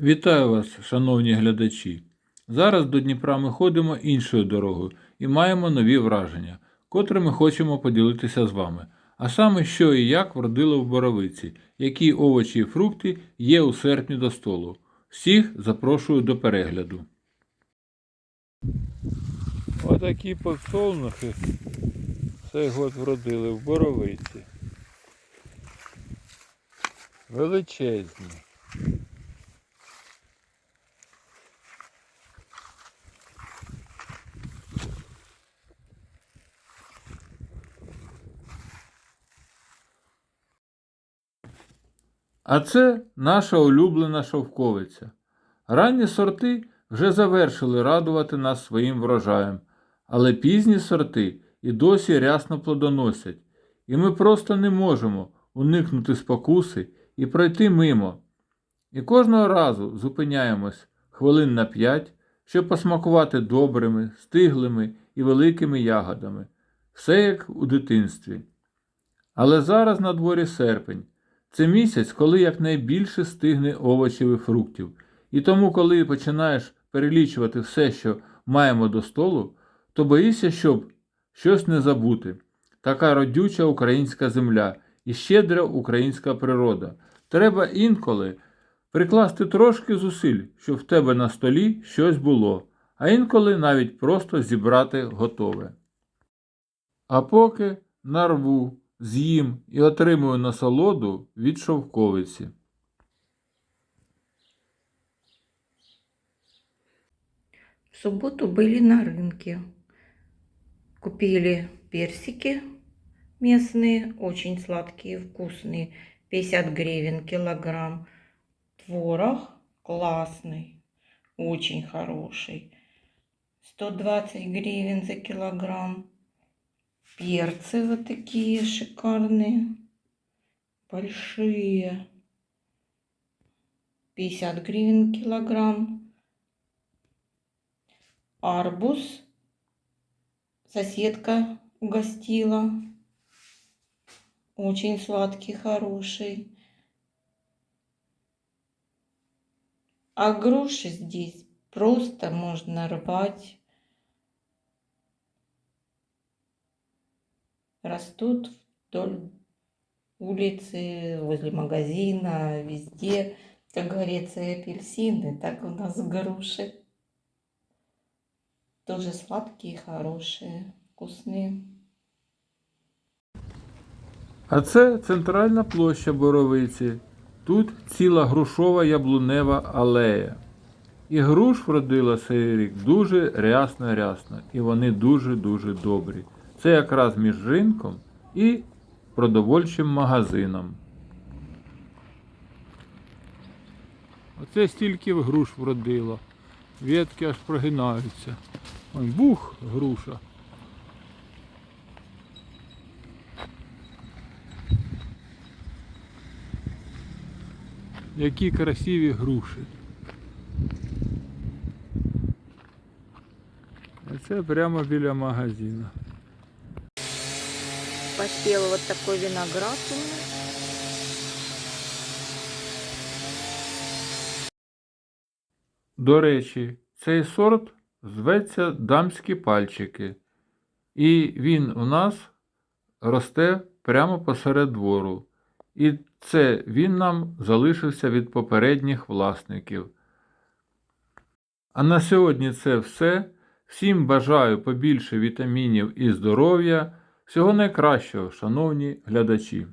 Вітаю вас, шановні глядачі. Зараз до Дніпра ми ходимо іншою дорогою і маємо нові враження, котре ми хочемо поділитися з вами. А саме, що і як вродило в Боровиці, які овочі і фрукти є у серпні до столу. Всіх запрошую до перегляду. Отакі подсолнухи цей год вродили в Боровиці. Величезні. А це наша улюблена шовковиця. Ранні сорти вже завершили радувати нас своїм врожаєм, але пізні сорти і досі рясно плодоносять, і ми просто не можемо уникнути спокуси і пройти мимо. І кожного разу зупиняємось хвилин на п'ять, щоб посмакувати добрими, стиглими і великими ягодами, все як у дитинстві. Але зараз на дворі серпень. Це місяць, коли якнайбільше стигне овочів і фруктів. І тому, коли починаєш перелічувати все, що маємо до столу, то боїшся, щоб щось не забути. Така родюча українська земля і щедра українська природа. Треба інколи прикласти трошки зусиль, щоб в тебе на столі щось було, а інколи навіть просто зібрати готове. А поки нарву, з'їм і отримую насолоду від шовковиці. В субботу были на рынке. Купили персики местные, очень сладкие, вкусные. 50 гривен килограмм. Творог классный, очень хороший. 120 гривен за килограмм. Перцы вот такие шикарные, большие. 50 гривен килограмм. Арбуз. Соседка угостила. Очень сладкий, хороший. А груши здесь просто можно рвать. Растут вдоль улицы, возле магазина, везде. Как говорится, и апельсины, так у нас груши. Тоже сладкие, хорошие, вкусные. А це центральна площа Боровиці. Тут ціла грушова яблунева алея. І груш вродила цей рік дуже рясно-рясно, і вони дуже-дуже добрі. Це якраз між ринком і продовольчим магазином. Оце стільки груш вродило. Ветки аж прогинаються. Ой, бух груша. Які красиві груші. А це прямо біля магазину. Поспел вот такой виноград у меня. До речі, цей сорт зветься дамські пальчики. І він у нас росте прямо посеред двору. І це він нам залишився від попередніх власників. А на сьогодні це все. Всім бажаю побільше вітамінів і здоров'я. Всього найкращого, шановні глядачі!